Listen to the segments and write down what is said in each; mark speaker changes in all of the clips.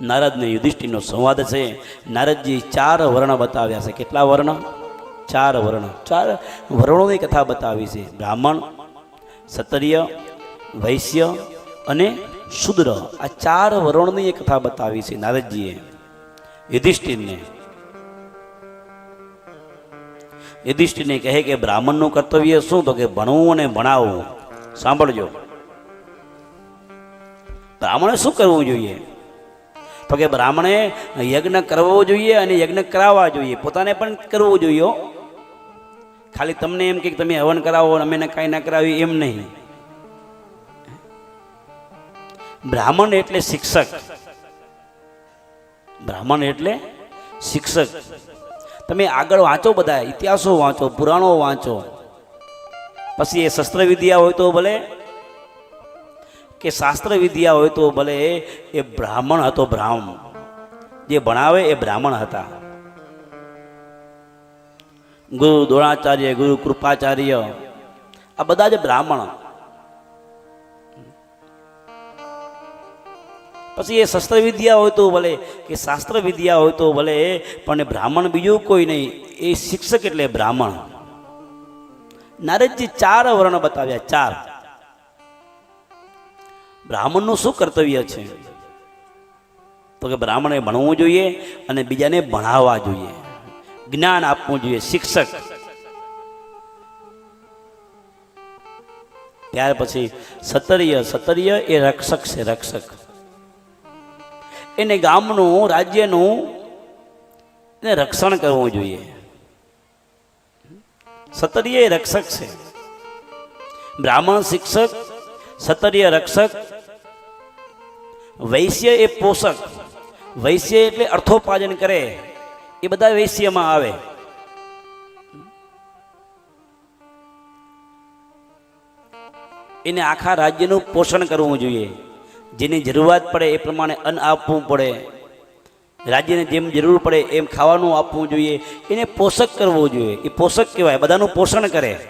Speaker 1: નારદને યુધિષ્ઠિરનો સંવાદ છે. નારદજી ચાર વર્ણ બતાવ્યા છે. કેટલા વર્ણ? ચાર વર્ણ. ચાર વર્ણોની કથા બતાવી છે. બ્રાહ્મણ, ક્ષત્રિય, વૈશ્ય અને શુદ્ર. આ ચાર વર્ણની એ કથા બતાવી છે નારદજીએ. યુધિષ્ઠિરને. યુધિષ્ઠિરને કહે કે બ્રાહ્મણનું કર્તવ્ય શું? તો કે ભણવું અને ભણાવવું. સાંભળજો. બ્રાહ્મણે શું કરવું જોઈએ? તો કે બ્રાહ્મણે યજ્ઞ કરવો જોઈએ અને યજ્ઞ કરાવવા જોઈએ. પોતાને પણ કરવું જોઈએ ખાલી તમને એમ કે તમે હવન કરાવો અમે કાંઈ ના કરાવી એમ નહીં. બ્રાહ્મણ એટલે શિક્ષક. બ્રાહ્મણ એટલે શિક્ષક. તમે આગળ વાંચો બધા, ઇતિહાસો વાંચો, પુરાણો વાંચો. પછી એ શસ્ત્ર વિદ્યા હોય તો ભલે કે શાસ્ત્ર વિદ્યા હોય તો ભલે એ બ્રાહ્મણ હતો બ્રાહ્મણ જે ભણાવે એ બ્રાહ્મણ હતા. ગુરુ દ્રોણાચાર્ય, ગુરુ કૃપાચાર્ય, આ બધા જ બ્રાહ્મણ. પછી એ શસ્ત્ર વિદ્યા હોય તો ભલે, કે શાસ્ત્ર વિદ્યા હોય તો ભલે, પણ એ બ્રાહ્મણ બીજું કોઈ નહીં. એ શિક્ષક એટલે બ્રાહ્મણ. નારદજી ચાર વર્ણ બતાવ્યા, ચાર. બ્રાહ્મણનું શું કર્તવ્ય છે? તો કે બ્રાહ્મણે ભણવું જોઈએ અને બીજાને ભણાવવા જોઈએ. જ્ઞાન આપવું જોઈએ, શિક્ષક. ત્યાર પછી સતરીય સતરીય એ રક્ષક છે, રક્ષક. એને ગામનું, રાજ્યનું એને રક્ષણ કરવું જોઈએ. સતરીય રક્ષક છે. બ્રાહ્મણ શિક્ષક સતરીય રક્ષક વૈશ્ય એ પોષક. વૈશ્ય એટલે અર્થોપાર્જન કરે. એ બધા વૈશ્યમાં આવે. એને આખા રાજ્યનું પોષણ કરવું જોઈએ. જેની જરૂરિયાત પડે એ પ્રમાણે અન્ન આપવું પડે. રાજ્યને જેમ જરૂર પડે એમ ખાવાનું આપવું જોઈએ. એને પોષક કરવું જોઈએ. એ પોષક કહેવાય. બધાનું પોષણ કરે.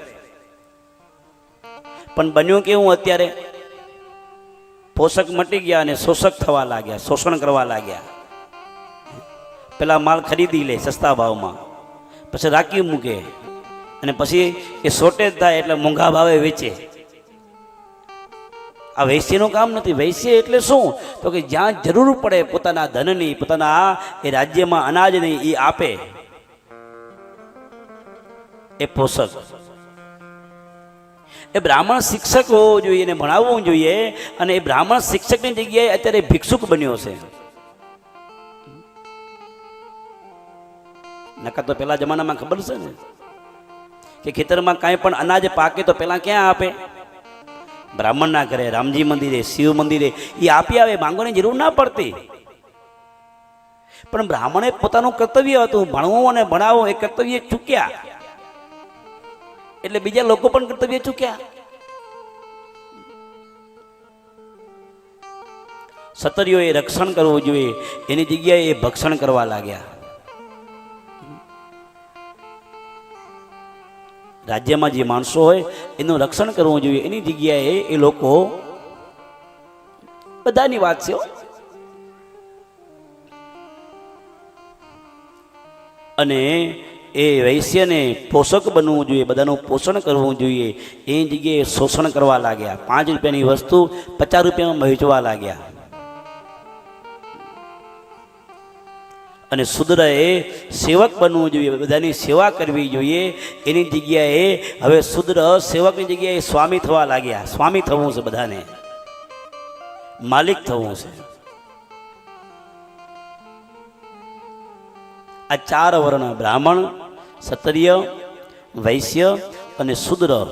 Speaker 1: પણ બન્યું કેવું અત્યારે? પોષક મટી ગયા અને શોષક થવા લાગ્યા, શોષણ કરવા લાગ્યા. પેલા માલ ખરીદી લે સસ્તા ભાવમાં. પછી રાખી મૂકે. અને પછી એ શોર્ટેજ થાય એટલે મોંઘા ભાવે વેચે. આ વૈશ્યનું કામ નથી. વૈશ્ય એટલે શું? તો કે જ્યાં જરૂર પડે પોતાના ધનની, પોતાના એ રાજ્યમાં અનાજની એ આપે. એ પોષક. એ બ્રાહ્મણ શિક્ષક હોવો જોઈએ, એને ભણાવવું જોઈએ અને એ બ્રાહ્મણ શિક્ષકની જગ્યાએ અત્યારે ભિક્ષુક બન્યો છે. નકા તો પેલા જમાનામાં ખબર છે ને? કે ખેતરમાં કાંઈ પણ અનાજ પાકે તો પેલા ક્યાં આપે? બ્રાહ્મણના ઘરે, રામજી મંદિરે, શિવ મંદિરે એ આપી આવે, માંગવાની જરૂર ના પડતી. પણ બ્રાહ્મણે પોતાનું કર્તવ્ય હતું, ભણવું અને ભણાવો એ કર્તવ્ય ચૂક્યા. એટલે બીજા લોકો પણ કર્તવ્ય ચૂક્યા. સતરીઓ એ રક્ષણ કરવું જોઈએ. એની જગ્યાએ એ ભક્ષણ કરવા લાગ્યા. રાજ્યમાં જે માણસો હોય, એનું રક્ષણ કરવું જોઈએ. એની જગ્યાએ એ લોકો બધાની વાત છે અને એ વૈશ્યને પોષક બનવું જોઈએ, બધાનું પોષણ કરવું જોઈએ. એ જગ્યાએ શોષણ કરવા લાગ્યા. પાંચ રૂપિયાની વસ્તુ પચાસ રૂપિયામાં વહેંચવા લાગ્યા. અને શુદ્રએ સેવક બનવું જોઈએ, બધાની સેવા કરવી જોઈએ. એની જગ્યાએ હવે શુદ્ર સેવકની જગ્યાએ સ્વામી થવા લાગ્યા. સ્વામી થવું છે બધાને. માલિક થવું છે. આ ચાર વર્ણ બ્રાહ્મણ ક્ષત્રિય વૈશ્ય અને શુદ્ર.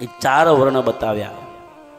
Speaker 1: એ ચાર વર્ણ બતાવ્યા.